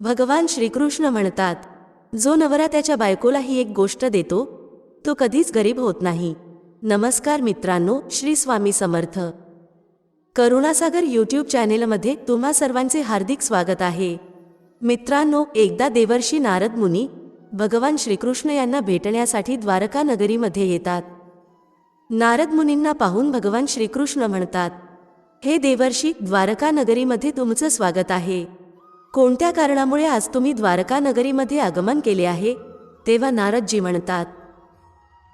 भगवान श्रीकृष्ण म्हणतात जो नवरा त्याच्या बायकोला ही एक गोष्ट देतो तो कधीच गरीब होत नाही. नमस्कार मित्रांनो श्री स्वामी समर्थ. करुणासागर यूट्यूब चॅनेलमध्ये तुम्हा सर्वांचे हार्दिक स्वागत आहे. मित्रांनो एकदा देवर्षी नारद मुनी भगवान श्रीकृष्ण यांना भेटण्यासाठी द्वारका नगरीमध्ये येतात. नारद मुनींना पाहून भगवान श्रीकृष्ण म्हणतात हे देवर्षी द्वारका नगरीमध्ये तुमचं स्वागत आहे. कोणत्या कारणामुळे आज तुम्ही द्वारका नगरीमध्ये आगमन केले आहे? तेव्हा नारदजी म्हणतात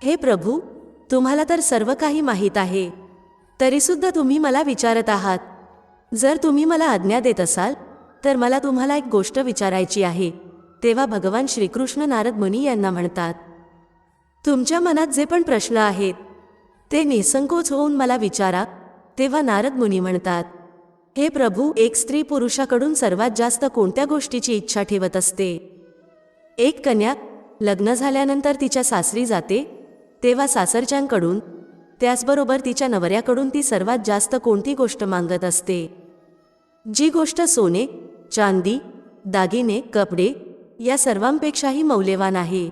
हे प्रभू तुम्हाला तर सर्व काही माहीत आहे. तरीसुद्धा तुम्ही मला विचारत आहात. जर तुम्ही मला आज्ञा देत असाल तर मला तुम्हाला एक गोष्ट विचारायची आहे. तेव्हा भगवान श्रीकृष्ण नारद मुनी यांना म्हणतात तुमच्या मनात जे पण प्रश्न आहेत ते निसंकोच होऊन मला विचारा. तेव्हा नारद मुनी म्हणतात हे प्रभू एक स्त्री पुरुषाकडून सर्वात जास्त कोणत्या गोष्टीची इच्छा ठेवत असते? एक कन्या लग्न झाल्यानंतर तिच्या सासरी जाते तेव्हा सासरच्यांकडून त्याचबरोबर तिच्या नवऱ्याकडून ती सर्वात जास्त कोणती गोष्ट मागत असते? जी गोष्ट सोने चांदी दागिने कपडे या सर्वांपेक्षाही मौल्यवान आहे.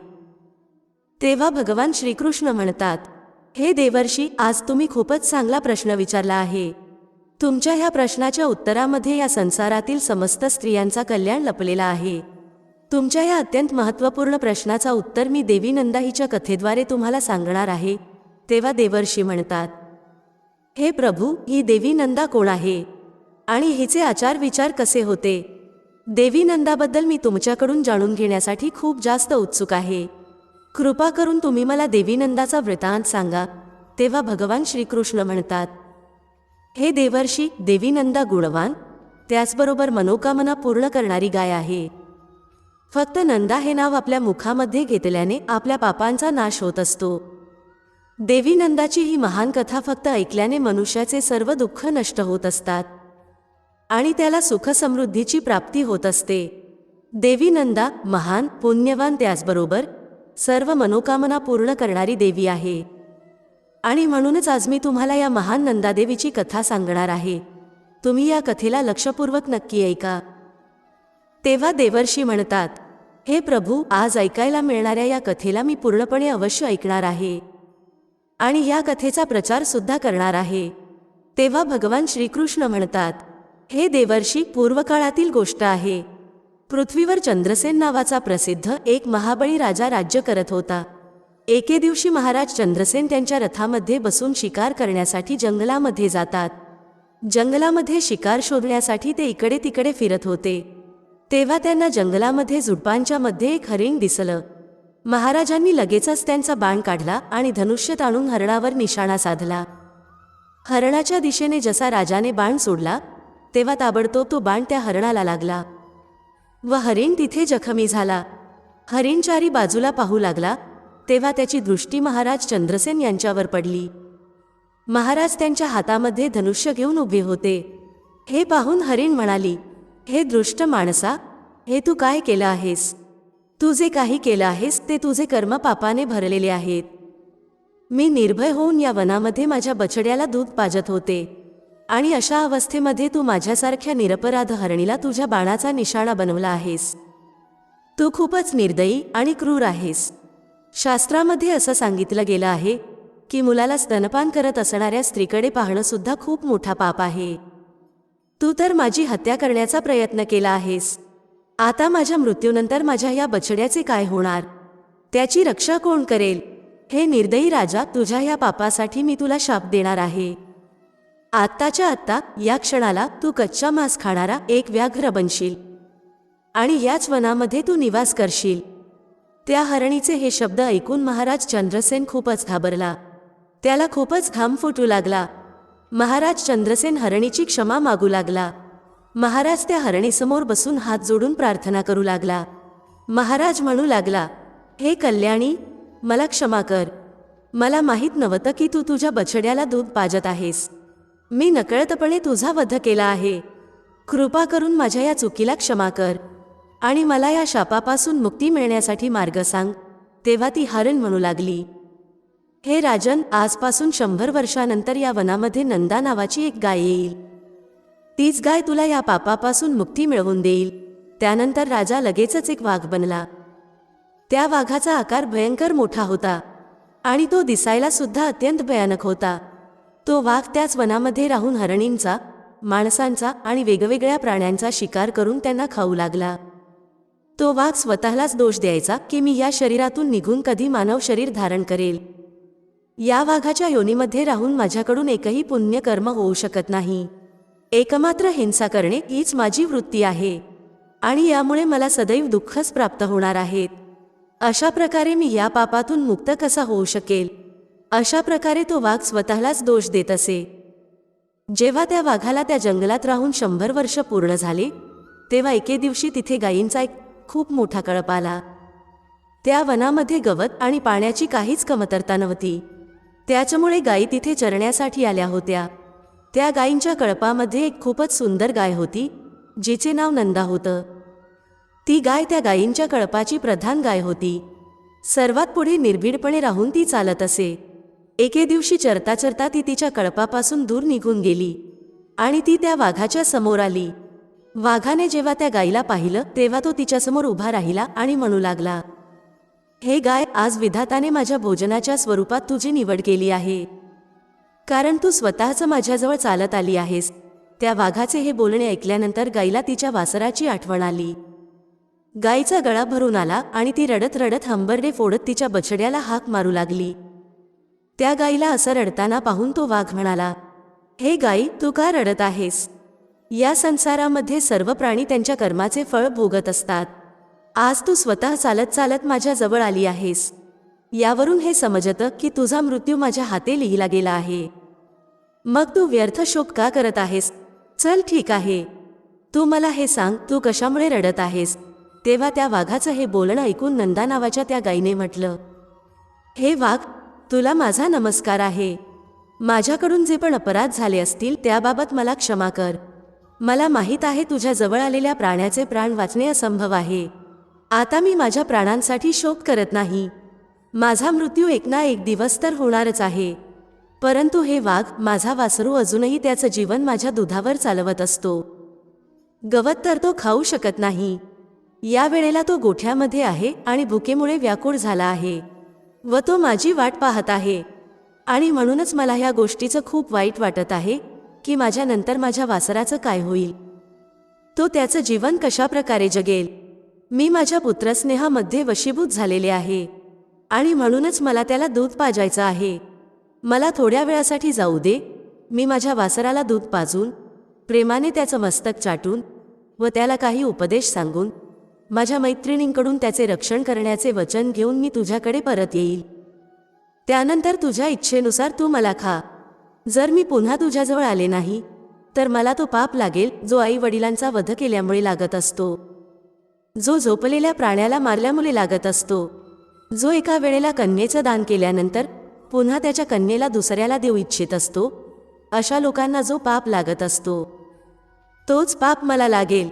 तेव्हा भगवान श्रीकृष्ण म्हणतात हे देवर्षी आज तुम्ही खूपच चांगला प्रश्न विचारला आहे. तुमच्या ह्या प्रश्नाच्या उत्तरामध्ये या संसारातील समस्त स्त्रियांचा कल्याण लपलेला आहे. तुमच्या या अत्यंत महत्त्वपूर्ण प्रश्नाचा उत्तर मी देवी नंदा हिच्या कथेद्वारे तुम्हाला सांगणार आहे तेव्हा देवर्षी म्हणतात हे प्रभू ही देवी नंदा कोण आहे? आणि हिचे आचार विचार कसे होते? देवी नंदाबद्दल मी तुमच्याकडून जाणून घेण्यासाठी खूप जास्त उत्सुक आहे. कृपा करून तुम्ही मला देवी नंदाचा वृत्तांत सांगा. तेव्हा भगवान श्रीकृष्ण म्हणतात हे देवर्षी देवीनंदा गुणवान त्याचबरोबर मनोकामना पूर्ण करणारी गाय आहे. फक्त नंदा हे नाव आपल्या मुखामध्ये घेतल्याने आपल्या पापांचा नाश होत असतो. देवीनंदाची ही महान कथा फक्त ऐकल्याने मनुष्याचे सर्व दुःख नष्ट होत असतात. आणि त्याला सुखसमृद्धीची प्राप्ती होत असते. देवीनंदा महान पुण्यवान त्याचबरोबर सर्व मनोकामना पूर्ण करणारी देवी आहे. आणि म्हणूनच आज मी तुम्हाला या महान नंदादेवीची कथा सांगणार आहे. तुम्ही या कथेला लक्षपूर्वक नक्की ऐका. तेव्हा देवर्षी म्हणतात हे प्रभू आज ऐकायला मिळणाऱ्या या कथेला मी पूर्णपणे अवश्य ऐकणार आहे. आणि या कथेचा प्रचार सुद्धा करणार आहे. तेव्हा भगवान श्रीकृष्ण म्हणतात हे देवर्षी पूर्वकाळातील गोष्ट आहे. पृथ्वीवर चंद्रसेन नावाचा प्रसिद्ध एक महाबळी राजा राज्य करत होता. एके दिवशी महाराज चंद्रसेन त्यांच्या रथामध्ये बसून शिकार करण्यासाठी जंगलामध्ये जातात. जंगलामध्ये शिकार शोधण्यासाठी ते इकडे तिकडे फिरत होते. तेव्हा त्यांना जंगलामध्ये झुडपांच्या मध्ये एक हरिण दिसलं. महाराजांनी लगेचच त्यांचा बाण काढला आणि धनुष्य ताणून हरणावर निशाणा साधला. हरणाच्या दिशेने जसा राजाने बाण सोडला तेव्हा ताबडतोब तो बाण त्या हरणाला लागला. व हरिण तिथे जखमी झाला. हरिण चारी बाजूला पाहू लागला तेव्हा त्याची दृष्टी महाराज चंद्रसेन यांच्यावर पडली. महाराज त्यांच्या हातामध्ये धनुष्य घेऊन उभे होते. हे पाहून हरिण म्हणाली हे दृष्ट माणसा हे तू काय केलं आहेस? तू जे काही केलं आहेस ते तुझे कर्म पापाने भरलेले आहेत. मी निर्भय होऊन या वनामध्ये माझ्या बछड्याला दूध पाजत होते. आणि अशा अवस्थेमध्ये तू माझ्यासारख्या निरपराध हरणीला तुझ्या बाणाचा निशाणा बनवला आहेस. तू खूपच निर्दयी आणि क्रूर आहेस. शास्त्रामध्ये असं सांगितलं गेलं आहे की मुलाला स्तनपान करत असणाऱ्या स्त्रीकडे पाहणं सुद्धा खूप मोठा पाप आहे. तू तर माझी हत्या करण्याचा प्रयत्न केला आहेस. आता माझ्या मृत्यूनंतर माझ्या या बछड्याचे काय होणार? त्याची रक्षा कोण करेल? हे निर्दयी राजा तुझ्या या पापासाठी मी तुला शाप देणार आहे. आत्ताच्या आत्ता या क्षणाला तू कच्चा मांस खाणारा एक व्याघ्र बनशील. आणि याच वनामध्ये तू निवास करशील. त्या हरणीचे हे शब्द ऐकून महाराज चंद्रसेन खूपच घाबरला. त्याला खूपच घाम फुटू लागला. महाराज चंद्रसेन हरणीची क्षमा मागू लागला. महाराज त्या हरणीसमोर बसून हात जोडून प्रार्थना करू लागला. महाराज म्हणू लागला हे कल्याणी मला क्षमा कर. मला माहीत नव्हतं की तू तुझ्या बछड्याला दूध पाजत आहेस. मी नकळतपणे तुझा वध केला आहे. कृपा करून माझ्या या चुकीला क्षमा कर. आणि मला या शापापासून मुक्ती मिळण्यासाठी मार्ग सांग. तेव्हा ती हरण म्हणू लागली. हे राजन आजपासून शंभर वर्षानंतर या वनामध्ये नंदा नावाची एक गाय येईल. तीच गाय तुला या पापापासून मुक्ती मिळवून देईल. त्यानंतर राजा लगेचच एक वाघ बनला. त्या वाघाचा आकार भयंकर मोठा होता आणि तो दिसायला सुद्धा अत्यंत भयानक होता. तो वाघ त्याच वनामध्ये राहून हरणींचा माणसांचा आणि वेगवेगळ्या प्राण्यांचा शिकार करून त्यांना खाऊ लागला. तो वाघ स्वतःलाच दोष द्यायचा की मी या शरीरातून निघून कधी मानव शरीर धारण करेल? या वाघाच्या योनीमध्ये राहून माझ्याकडून एकही पुण्यकर्म होऊ शकत नाही. एकमात्र हिंसा करणे हीच माझी वृत्ती आहे. आणि यामुळे मला सदैव दुःखच प्राप्त होणार आहेत. अशा प्रकारे मी या पापातून मुक्त कसा होऊ शकेल? अशा प्रकारे तो वाघ स्वतःलाच दोष देत असे. जेव्हा त्या वाघाला त्या जंगलात राहून शंभर वर्ष पूर्ण झाले तेव्हा एके दिवशी तिथे गायींचा एक खूप मोठा कळप आला. त्या वनामध्ये गवत आणि पाण्याची काहीच कमतरता नव्हती. त्याच्यामुळे गायी तिथे चरण्यासाठी आल्या होत्या. त्या गायींच्या कळपामध्ये एक खूपच सुंदर गाय होती जिचे नाव नंदा होतं. ती गाय त्या गायींच्या कळपाची प्रधान गाय होती. सर्वात पुढे निर्भीडपणे राहून ती चालत असे. एके दिवशी चरता चरता ती तिच्या कळपापासून दूर निघून गेली आणि ती त्या वाघाच्या समोर आली. वाघाने जेव्हा त्या गायीला पाहिलं तेव्हा तो तिच्यासमोर उभा राहिला आणि म्हणू लागला हे गाय आज विधाताने माझ्या भोजनाच्या स्वरूपात तुझी निवड केली आहे. कारण तू स्वतःच माझ्याजवळ चालत आली आहेस. त्या वाघाचे हे बोलणे ऐकल्यानंतर गाईला तिच्या वासराची आठवण आली. गाईचा गळा भरून आला आणि ती रडत रडत हंबरडे फोडत तिच्या बछड्याला हाक मारू लागली. त्या गाईला असं रडताना पाहून तो वाघ म्हणाला हे गाई तू का रडत आहेस? या संसारामध्ये सर्व प्राणी त्यांच्या कर्माचे फळ भोगत असतात. आज तू स्वतः चालत चालत माझ्या जवळ आली आहेस. यावरून हे समजतं की तुझा मृत्यू माझ्या हाते लिहिला गेला आहे. मग तू व्यर्थ शोक का करत आहेस? चल ठीक आहे. तू मला हे सांग तू कशामुळे रडत आहेस? तेव्हा त्या वाघाचं हे बोलणं ऐकून नंदा नावाच्या त्या गाईने म्हटलं हे वाघ तुला माझा नमस्कार आहे. माझ्याकडून जे पण अपराध झाले असतील त्याबाबत मला क्षमा कर. मला माहीत आहे तुझ्या जवळ आलेल्या प्राण्याचे प्राण वाचणे असंभव आहे. आता मी माझ्या प्राणांसाठी शोक करत नाही. माझा मृत्यू एक ना एक दिवस तर होणारच आहे. परंतु हे वाघ माझा वासरू अजूनही त्याचं जीवन माझ्या दुधावर चालवत असतो. गवत तर तो खाऊ शकत नाही. या वेळेला तो गोठ्यामध्ये आहे आणि भुकेमुळे व्याकुळ झाला आहे व तो माझी वाट पाहत आहे. आणि म्हणूनच मला ह्या गोष्टीचं खूप वाईट वाटत आहे की माझ्यानंतर माझ्या वासराचं काय होईल? तो त्याचं जीवन कशा प्रकारे जगेल? मी माझ्या पुत्रस्नेहामध्ये वशीभूत झालेले आहे. आणि म्हणूनच मला त्याला दूध पाजायचं आहे. मला थोड्या वेळासाठी जाऊ दे. मी माझ्या वासराला दूध पाजून प्रेमाने त्याचं मस्तक चाटून व त्याला काही उपदेश सांगून माझ्या मैत्रिणींकडून त्याचे रक्षण करण्याचे वचन घेऊन मी तुझ्याकडे परत येईल. त्यानंतर तुझ्या इच्छेनुसार तू मला खा. जर मी पुन्हा तुझ्याजवळ आले नाही तर मला तो पाप लागेल जो आई वडिलांचा वध केल्यामुळे लागत असतो. जो झोपलेल्या प्राण्याला मारल्यामुळे लागत असतो. जो एका वेळेला कन्येचं दान केल्यानंतर पुन्हा त्याच्या कन्येला दुसऱ्याला देऊ इच्छित असतो अशा लोकांना जो पाप लागत असतो. तोच पाप मला लागेल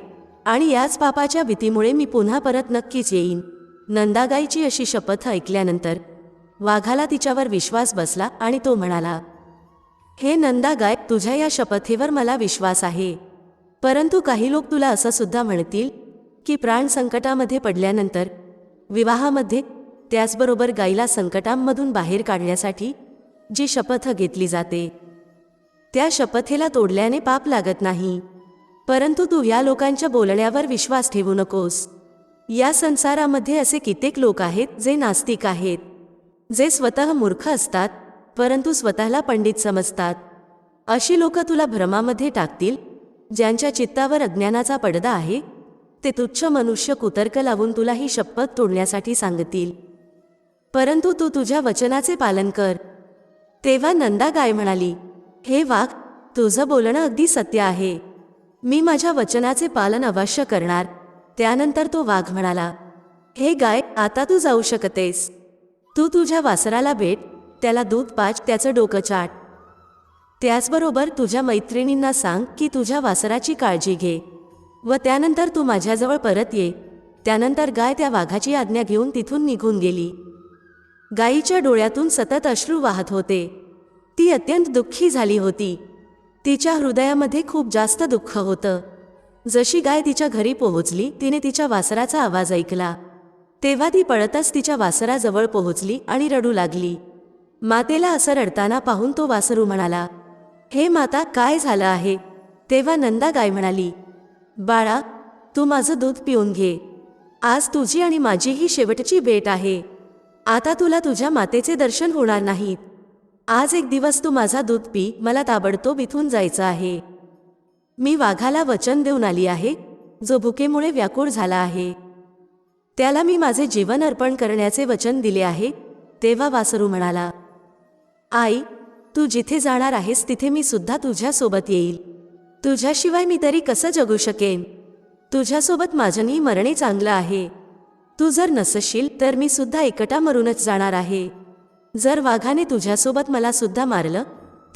आणि याच पापाच्या भीतीमुळे मी पुन्हा परत नक्कीच येईन. नंदागाईची अशी शपथ ऐकल्यानंतर वाघाला तिच्यावर विश्वास बसला आणि तो म्हणाला हे नंदा गायक तुझ्या या शपथेवर मला विश्वास आहे. परंतु काही लोक तुला असं सुद्धा म्हणतील की प्राण संकटामध्ये पडल्यानंतर विवाहामध्ये त्याचबरोबर गाईला संकटांमधून बाहेर काढण्यासाठी जी शपथ घेतली जाते त्या शपथेला तोडल्याने पाप लागत नाही. परंतु तू या लोकांच्या बोलण्यावर विश्वास ठेवू नकोस. या संसारामध्ये असे कित्येक लोक आहेत जे नास्तिक आहेत जे स्वतः मूर्ख असतात परंतु स्वतःला पंडित समजतात. अशी लोक तुला भ्रमामध्ये टाकतील ज्यांच्या चित्तावर अज्ञानाचा पडदा आहे ते तुच्छ मनुष्य कुतर्क लावून तुला ही शपथ तोडण्यासाठी सांगतील. परंतु तू तुझ्या वचनाचे पालन कर. तेव्हा नंदा गाय म्हणाली हे वाघ तुझं बोलणं अगदी सत्य आहे. मी माझ्या वचनाचे पालन अवश्य करणार. त्यानंतर तो वाघ म्हणाला हे गाय आता तू जाऊ शकतेस. तू तुझ्या वासराला भेट त्याला दूध पाच त्याचं डोकं चाट. त्याचबरोबर तुझ्या मैत्रिणींना सांग की तुझ्या वासराची काळजी घे. व त्यानंतर तू माझ्याजवळ परत ये. त्यानंतर गाय त्या वाघाची आज्ञा घेऊन तिथून निघून गेली. गायीच्या डोळ्यातून सतत अश्रू वाहत होते. ती अत्यंत दुःखी झाली होती. तिच्या हृदयामध्ये खूप जास्त दुःख होतं. जशी गाय तिच्या घरी पोहोचली तिने तिच्या वासराचा आवाज ऐकला. तेव्हा ती पळतच तिच्या वासराजवळ पोहोचली आणि रडू लागली. मातेला असं रडताना पाहून तो वासरू म्हणाला हे माता काय झालं आहे? तेव्हा नंदा गाय म्हणाली बाळा तू माझं दूध पिऊन घे. आज तुझी आणि माझी ही शेवटची भेट आहे. आता तुला तुझ्या मातेचे दर्शन होणार नाहीत. आज एक दिवस तू माझा दूध पी मला ताबडतोब इथून जायचं आहे. मी वाघाला वचन देऊन आली आहे जो भुकेमुळे व्याकुळ झाला आहे. त्याला मी माझे जीवन अर्पण करण्याचे वचन दिले आहे तेव्हा वासरू म्हणाला. आई तू जिथे जाणार आहेस तिथे मी सुद्धा तुझ्यासोबत येईल. तुझ्याशिवाय मी तरी कसं जगू शकेन? तुझ्यासोबत माझ्यानी मरणे चांगलं आहे. तू जर नसशील तर मी सुद्धा एकटा मरूनच जाणार आहे. जर वाघाने तुझ्यासोबत मला सुद्धा मारलं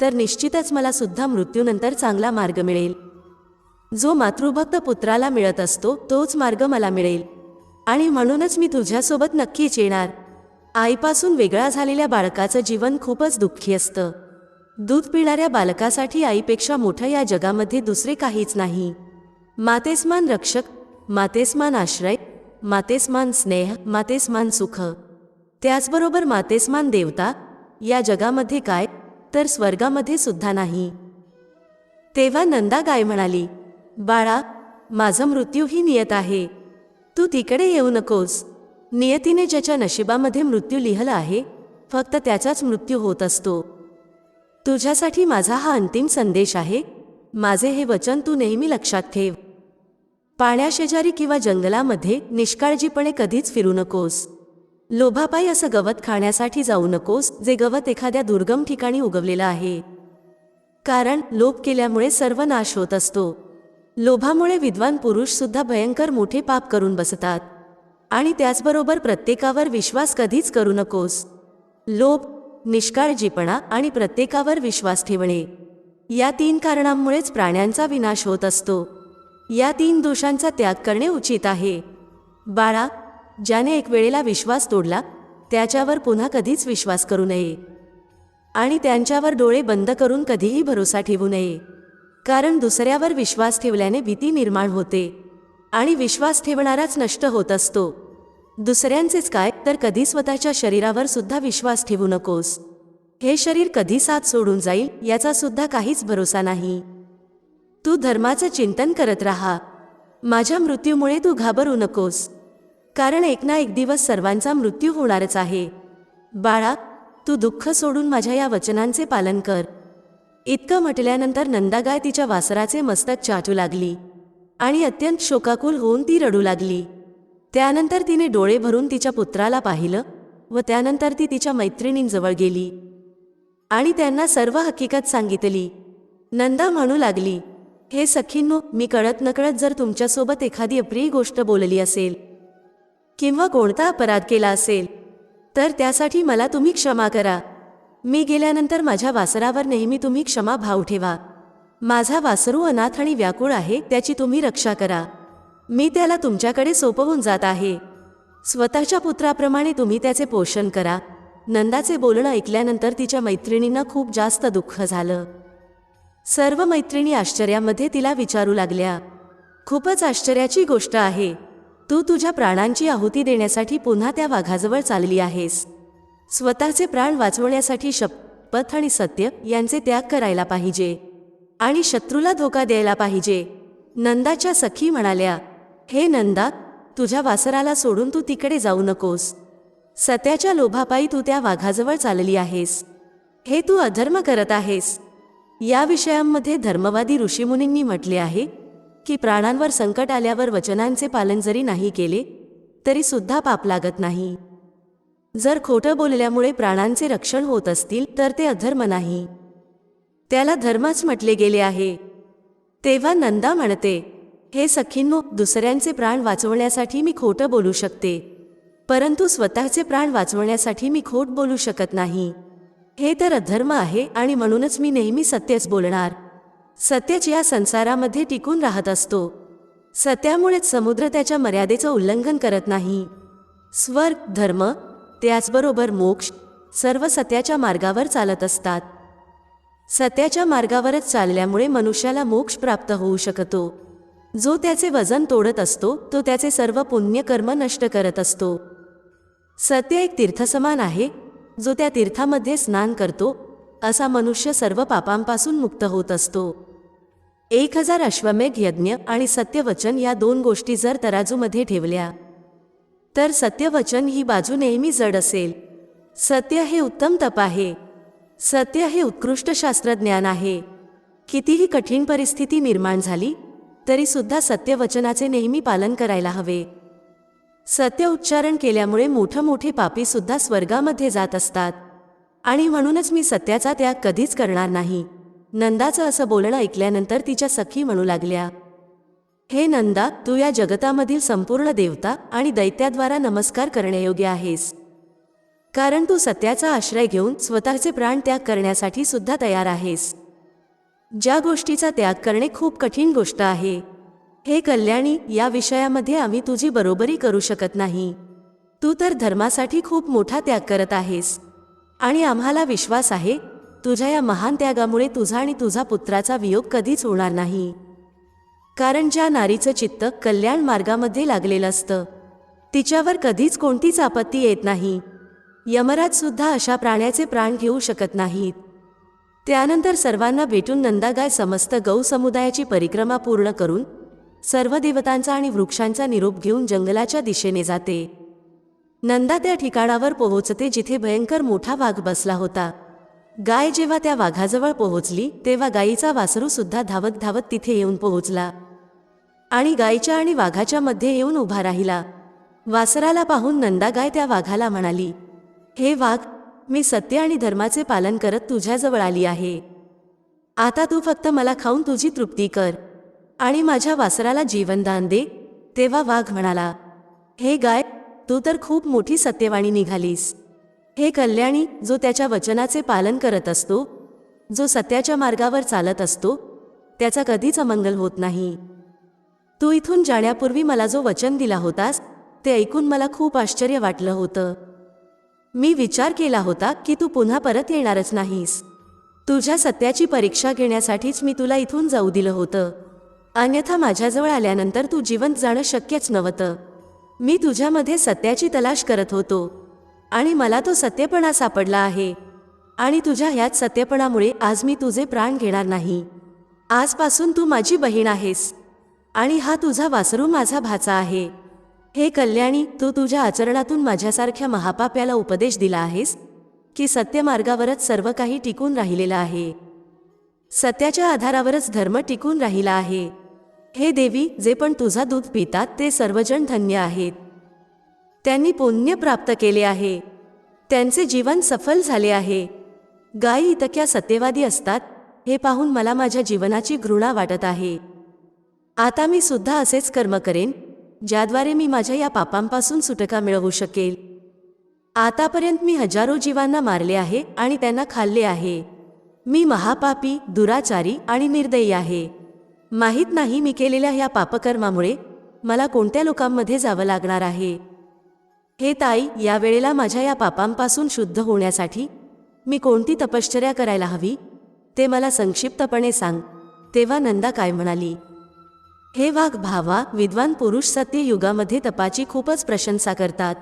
तर निश्चितच मला सुद्धा मृत्यूनंतर चांगला मार्ग मिळेल. जो मातृभक्त पुत्राला मिळत असतो तोच मार्ग मला मिळेल. आणि म्हणूनच मी तुझ्यासोबत नक्कीच येणार. आईपासून वेगळा झालेल्या बाळकाचं जीवन खूपच दुःखी असतं. दूध पिणाऱ्या बालकासाठी आईपेक्षा मोठं या जगामध्ये दुसरे काहीच नाही. मातेसमान रक्षक मातेसमान आश्रय मातेसमान स्नेह मातेसमान सुख. त्याचबरोबर मातेसमान देवता या जगामध्ये काय तर स्वर्गामध्ये सुद्धा नाही. तेव्हा नंदा गाय म्हणाली बाळा माझं मृत्यू ही नियत आहे. तू तिकडे येऊ नकोस. नियतीने ज्याच्या नशिबामध्ये मृत्यू लिहिलं आहे फक्त त्याचाच मृत्यू होत असतो. तुझ्यासाठी माझा हा अंतिम संदेश आहे माझे हे वचन तू नेहमी लक्षात ठेव. पाण्याशेजारी किंवा जंगलामध्ये निष्काळजीपणे कधीच फिरू नकोस. लोभापायी असं गवत खाण्यासाठी जाऊ नकोस जे गवत एखाद्या दुर्गम ठिकाणी उगवलेलं आहे. कारण लोभ केल्यामुळे सर्व नाश होत असतो. लोभामुळे विद्वान पुरुषसुद्धा भयंकर मोठे पाप करून बसतात. आणि त्याचबरोबर प्रत्येकावर विश्वास कधीच करू नकोस. लोभ निष्काळजीपणा आणि प्रत्येकावर विश्वास ठेवणे. या तीन कारणांमुळेच प्राण्यांचा विनाश होत असतो. या तीन दोषांचा त्याग करणे उचित आहे. बाळा ज्याने एक वेळेला विश्वास तोडला त्याच्यावर पुन्हा कधीच विश्वास करू नये. आणि त्यांच्यावर डोळे बंद करून कधीही भरोसा ठेवू नये. कारण दुसऱ्यावर विश्वास ठेवल्याने भीती निर्माण होते. आणि विश्वास ठेवणाराच नष्ट होत असतो. दुसऱ्यांचेच काय तर कधी स्वतःच्या शरीरावर सुद्धा विश्वास ठेवू नकोस. हे शरीर कधी साथ सोडून जाईल याचा सुद्धा काहीच भरोसा नाही. तू धर्माचं चिंतन करत राहा. माझ्या मृत्यूमुळे तू घाबरू नकोस. कारण एक ना एक दिवस सर्वांचा मृत्यू होणारच आहे. बाळा तू दुःख सोडून माझ्या या वचनांचे पालन कर. इतकं म्हटल्यानंतर नंदागाय तिच्या वासराचे मस्तक चाटू लागली. आणि अत्यंत शोकाकुल होऊन ती रडू लागली. त्यानंतर तिने डोळे भरून तिच्या पुत्राला पाहिलं व त्यानंतर ती तिच्या मैत्रिणींजवळ गेली. आणि त्यांना सर्व हकीकत सांगितली. नंदा म्हणू लागली हे सखींनो मी कळत नकळत जर तुमच्यासोबत एखादी अप्रिय गोष्ट बोलली असेल किंवा कोणता अपराध केला असेल तर त्यासाठी मला तुम्ही क्षमा करा. मी गेल्यानंतर माझ्या वासरावर नेहमी तुम्ही क्षमा भाव ठेवा. माझा वासरू अनाथ आणि व्याकुळ आहे त्याची तुम्ही रक्षा करा. मी त्याला तुमच्याकडे सोपवून जात आहे. स्वतःच्या पुत्राप्रमाणे तुम्ही त्याचे पोषण करा. नंदाचे बोलणं ऐकल्यानंतर तिच्या मैत्रिणींना खूप जास्त दुःख झालं. सर्व मैत्रिणी आश्चर्यामध्ये तिला विचारू लागल्या. खूपच आश्चर्याची गोष्ट आहे. तू तुझ्या प्राणांची आहुती देण्यासाठी पुन्हा त्या वाघाजवळ चालली आहेस. स्वतःचे प्राण वाचवण्यासाठी शपथ आणि सत्य यांचे त्याग करायला पाहिजे. आणि शत्रूला धोका द्यायला पाहिजे. नंदाच्या सखी म्हणाल्या हे नंदा तुझ्या वासराला सोडून तू तिकडे जाऊ नकोस. सत्याच्या लोभापायी तू त्या वाघाजवळ चालली आहेस. हे तू अधर्म करत आहेस. या विषयांमध्ये धर्मवादी ऋषीमुनींनी म्हटले आहे की प्राणांवर संकट आल्यावर वचनांचे पालन जरी नाही केले तरी सुद्धा पाप लागत नाही. जर खोटं बोलल्यामुळे प्राणांचे रक्षण होत असतील तर ते अधर्म नाही. त्याला धर्मच म्हटले गेले आहे. तेव्हा नंदा म्हणते हे सखींनो दुसऱ्यांचे प्राण वाचवण्यासाठी मी खोटं बोलू शकते. परंतु स्वतःचे प्राण वाचवण्यासाठी मी खोट बोलू शकत नाही. हे तर अधर्म आहे आणि म्हणूनच मी नेहमी सत्यच बोलणार. सत्यच या संसारामध्ये टिकून राहत असतो. सत्यामुळेच समुद्र त्याच्या मर्यादेचं उल्लंघन करत नाही. स्वर्ग धर्म त्याचबरोबर मोक्ष सर्व सत्याच्या मार्गावर चालत असतात. सत्याच्या मार्गावरच चालल्यामुळे मनुष्याला मोक्ष प्राप्त होऊ शकतो. जो त्याचे वजन तोडत असतो तो त्याचे सर्व पुण्यकर्म नष्ट करत असतो. सत्य एक तीर्थसमान आहे जो त्या तीर्थामध्ये स्नान करतो असा मनुष्य सर्व पापांपासून मुक्त होत असतो. एक हजार अश्वमेघ यज्ञ आणि सत्यवचन या दोन गोष्टी जर तराजूमध्ये ठेवल्या तर सत्यवचन ही बाजू नेहमी जड असेल. सत्य हे उत्तम तप आहे. सत्य हे उत्कृष्ट शास्त्रज्ञान आहे. कितीही कठीण परिस्थिती निर्माण झाली तरी सुद्धा सत्यवचनाचे नेहमी पालन करायला हवे. सत्य उच्चारण केल्यामुळे मोठं मोठे पापी सुद्धा स्वर्गामध्ये जात असतात. आणि म्हणूनच मी सत्याचा त्याग कधीच करणार नाही. नंदाचं असं बोलणं ऐकल्यानंतर तिच्या सखी म्हणू लागल्या हे नंदा तू या जगतामधील संपूर्ण देवता आणि दैत्याद्वारा नमस्कार करण्यायोग्य आहेस. कारण तू सत्याचा आश्रय घेऊन स्वतःचे प्राण त्याग करण्यासाठी सुद्धा तयार आहेस. ज्या गोष्टीचा त्याग करणे खूप कठीण गोष्ट आहे. हे कल्याणी या विषयामध्ये आम्ही तुझी बरोबरी करू शकत नाही. तू तर धर्मासाठी खूप मोठा त्याग करत आहेस. आणि आम्हाला विश्वास आहे तुझ्या या महान त्यागामुळे तुझा आणि तुझा पुत्राचा वियोग कधीच होणार नाही. कारण ज्या नारीचं चित्त कल्याण मार्गामध्ये लागलेलं असतं तिच्यावर कधीच कोणतीच आपत्ती येत नाही. यमराज सुद्धा अशा प्राण्याचे प्राण घेऊ शकत नाहीत. त्यानंतर सर्वांना भेटून नंदागाय समस्त गौ समुदायाची परिक्रमा पूर्ण करून सर्व देवतांचा आणि वृक्षांचा निरोप घेऊन जंगलाच्या दिशेने जाते. नंदा त्या ठिकाणावर पोहोचते जिथे भयंकर मोठा वाघ बसला होता. गाय जेव्हा त्या वाघाजवळ पोहोचली तेव्हा गायीचा वासरू सुद्धा धावत धावत तिथे येऊन पोहोचला. आणि गायीच्या आणि वाघाच्या मध्ये येऊन उभा राहिला. वासराला पाहून नंदा गाय त्या वाघाला म्हणाली हे वाघ मी सत्य आणि धर्माचे पालन करत तुझ्याजवळ आली आहे. आता तू फक्त मला खाऊन तुझी तृप्ती कर. आणि माझ्या वासराला जीवनदान दे तेव्हा वाघ म्हणाला हे गाय तू तर खूप मोठी सत्यवाणी निघालीस. हे कल्याणी जो त्याच्या वचनाचे पालन करत असतो जो सत्याच्या मार्गावर चालत असतो त्याचा कधीच अमंगल होत नाही. तू इथून जाण्यापूर्वी मला जो वचन दिला होतास ते ऐकून मला खूप आश्चर्य वाटलं होतं. मी विचार केला होता की तू पुन्हा परत येणारच नाहीस. तुझ्या सत्याची परीक्षा घेण्यासाठीच मी तुला इथून जाऊ दिलं होतं. अन्यथा माझ्याजवळ आल्यानंतर तू जिवंत जाणं शक्यच नव्हतं. मी तुझ्यामध्ये सत्याची तलाश करत होतो. आणि मला तो सत्यपणा सापडला आहे. आणि तुझ्या ह्याच सत्यपणामुळे आज मी तुझे प्राण घेणार नाही. आजपासून तू माझी बहीण आहेस. आणि हा तुझा वासरू माझा भाचा आहे. हे कल्याणी तू तुझ्या आचरणातून माझ्यासारख्या महापाप्याला उपदेश दिला आहेस? की सत्यमार्गावरच सर्व काही टिकून राहिलेलं आहे? सत्याच्या आधारावरच धर्म टिकून राहिला आहे. हे देवी जे पण तुझा दूध पितात ते सर्वजण धन्य आहेत. त्यांनी पुण्य प्राप्त केले आहे. त्यांचे जीवन सफल झाले आहे. गायी इतक्या सत्यवादी असतात हे पाहून मला माझ्या जीवनाची घृणा वाटत आहे. आता मी सुद्धा असेच कर्म करेन ज्याद्वारे मी माझ्या या पापांपासून सुटका मिळवू शकेल. आतापर्यंत मी हजारो जीवांना मारले आहे आणि त्यांना खाल्ले आहे. मी महापापी दुराचारी आणि निर्दयी आहे. माहीत नाही मी केलेल्या या पापकर्मामुळे मला कोणत्या लोकांमध्ये जावं लागणार आहे. हे ताई या वेळेला माझ्या या पापांपासून शुद्ध होण्यासाठी मी कोणती तपश्चर्या करायला हवी? ते मला संक्षिप्तपणे सांग. तेव्हा नंदा काय म्हणाली? हे वाघ भावा विद्वान पुरुष सत्ययुगामध्ये तपाची खूपच प्रशंसा करतात.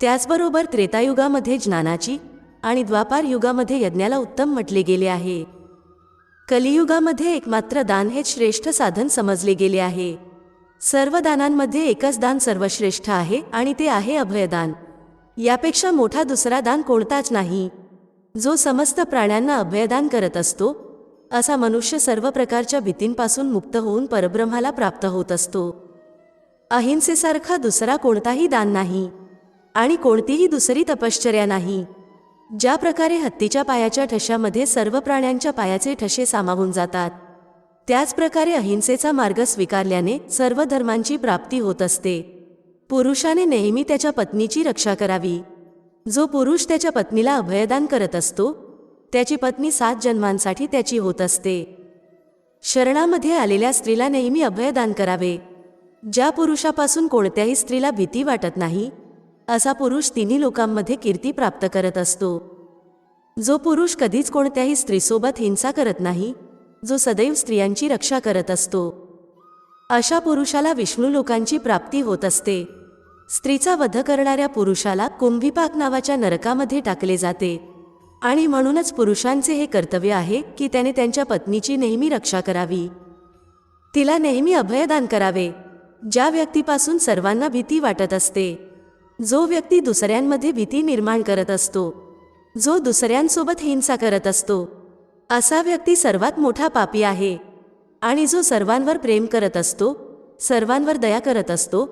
त्याचबरोबर त्रेतायुगामध्ये ज्ञानाची आणि द्वापार युगामध्ये यज्ञाला उत्तम म्हटले गेले आहे. कलियुगामध्ये एकमात्र दान हे श्रेष्ठ साधन समजले गेले आहे. सर्व दानांमध्ये एकच दान सर्वश्रेष्ठ आहे आणि ते आहे अभयदान. यापेक्षा मोठा दुसरा दान कोणताच नाही. जो समस्त प्राण्यांना अभयदान करत असतो असा मनुष्य सर्व प्रकारच्या भीतींपासून मुक्त होऊन परब्रह्माला प्राप्त होत असतो. अहिंसेसारखा दुसरा कोणताही दान नाही आणि कोणतीही दुसरी तपश्चर्या नाही. ज्या प्रकारे हत्तीच्या पायाच्या ठशामध्ये सर्व प्राण्यांच्या पायाचे ठसे सामावून जातात त्याच प्रकारे अहिंसेचा मार्ग स्वीकारल्याने सर्व धर्मांची प्राप्ती होत असते. पुरुषाने नेहमी त्याच्या पत्नीची रक्षा करावी. जो पुरुष त्याच्या पत्नीला अभयदान करत असतो त्याची पत्नी सात जन्मांसाठी त्याची होत असते. शरणामध्ये आलेल्या स्त्रीला नेहमी अभयदान करावे. ज्या पुरुषापासून कोणत्याही स्त्रीला भीती वाटत नाही असा पुरुष तिन्ही लोकांमध्ये कीर्ती प्राप्त करत असतो. जो पुरुष कधीच कोणत्याही स्त्रीसोबत हिंसा करत नाही जो सदैव स्त्रियांची रक्षा करत असतो. अशा पुरुषाला विष्णू लोकांची प्राप्ती होत असते. स्त्रीचा वध करणाऱ्या पुरुषाला कुंभीपाक नावाच्या नरकामध्ये टाकले जाते. आणि म्हणूनच पुरुषांचे हे कर्तव्य आहे की त्याने त्यांच्या पत्नीची नेहमी रक्षा करावी. तिला नेहमी अभयदान करावे ज्या व्यक्तीपासून सर्वांना भीती वाटत असते. जो व्यक्ती दुसऱ्यांमध्ये भीती निर्माण करत असतो जो दुसऱ्यांसोबत हिंसा करत असतो असा व्यक्ती सर्वात मोठा पापी आहे. आणि जो सर्वांवर प्रेम करत असतो सर्वांवर दया करत असतो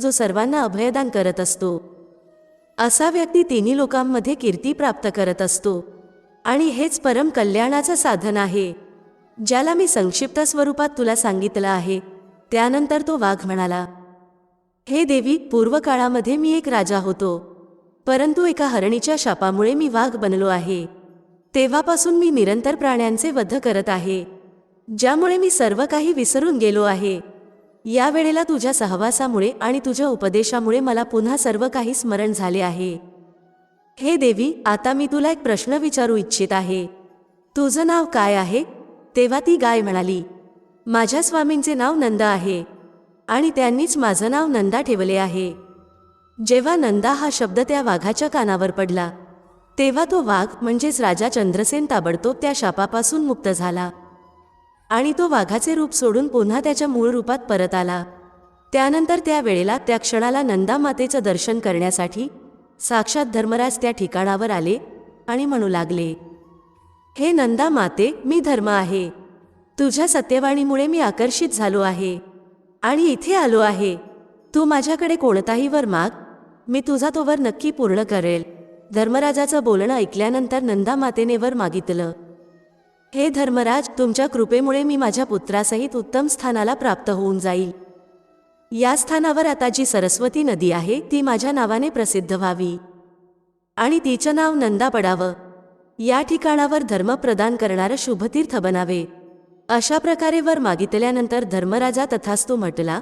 जो सर्वांना अभयदान करत असतो. असा व्यक्ती तिन्ही लोकांमध्ये कीर्ती प्राप्त करत असतो. आणि हेच परम कल्याणाचं साधन आहे. ज्याला मी संक्षिप्त स्वरूपात तुला सांगितलं आहे. त्यानंतर तो वाघ म्हणाला हे देवी पूर्वकाळामध्ये मी एक राजा होतो. परंतु एका हरणीच्या शापामुळे मी वाघ बनलो आहे. तेव्हापासून मी निरंतर प्राण्यांचे वध करत आहे. ज्यामुळे मी सर्व काही विसरून गेलो आहे. या वेळेला तुझ्या सहवासामुळे आणि तुझ्या उपदेशामुळे मला पुन्हा सर्व काही स्मरण झाले आहे. हे देवी आता मी तुला एक प्रश्न विचारू इच्छित आहे. तुझं नाव काय आहे? तेव्हा ती गाय म्हणाली माझ्या स्वामींचे नाव नंद आहे आणि त्यांनीच माझं नाव नंदा ठेवले आहे. जेव्हा नंदा हा शब्द त्या वाघाच्या कानावर पडला तेव्हा तो वाघ म्हणजेच राजा चंद्रसेन ताबडतोब त्या शापापासून मुक्त झाला. आणि तो वाघाचे रूप सोडून पुन्हा त्याच्या मूळ रूपात परत आला. त्यानंतर त्या वेळेला त्या क्षणाला नंदा मातेचं दर्शन करण्यासाठी साक्षात धर्मराज त्या ठिकाणावर आले आणि म्हणू लागले हे नंदा माते मी धर्म आहे. तुझ्या सत्यवाणीमुळे मी आकर्षित झालो आहे. आणि इथे आलो आहे. तू माझ्याकडे कोणताही वर माग. मी तुझा तो वर नक्की पूर्ण करेल. धर्मराजाचं बोलणं ऐकल्यानंतर नंदा मातेने वर मागितलं. हे धर्मराज तुमच्या कृपेमुळे मी माझ्या पुत्रासहित उत्तम स्थानाला प्राप्त होऊन जाईल. या स्थानावर आता जी सरस्वती नदी आहे ती माझ्या नावाने प्रसिद्ध व्हावी. आणि तिचं नाव नंदा पडावं. या ठिकाणावर धर्म प्रदान करणारं शुभतीर्थ बनावे. अशा प्रकारे वर मागितल्यानंतर धर्मराजा तथास्तू म्हटला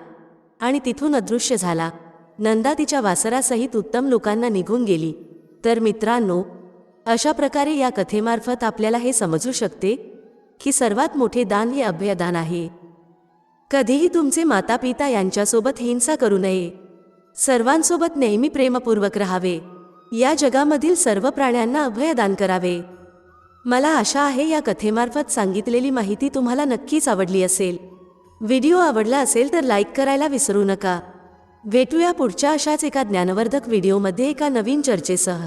आणि तिथून अदृश्य झाला. नंदा तिच्या वासरासहित उत्तम लोकांना निघून गेली. तर मित्रांनो अशा प्रकारे या कथेमार्फत आपल्याला हे समजू शकते की सर्वात मोठे दान हे अभयदान आहे. कधीही तुमचे माता पिता यांच्यासोबत हिंसा करू नये. सर्वांसोबत नेहमी प्रेमपूर्वक राहावे. या जगामधील सर्व प्राण्यांना अभयदान करावे. मला आशा आहे या कथेमार्फत सांगितलेली माहिती तुम्हाला नक्कीच आवडली असेल. व्हिडिओ आवडला असेल तर लाईक करायला विसरू नका. भेटूया पुढच्या अशाच एका ज्ञानवर्धक व्हिडिओमध्ये एका नवीन चर्चेसह.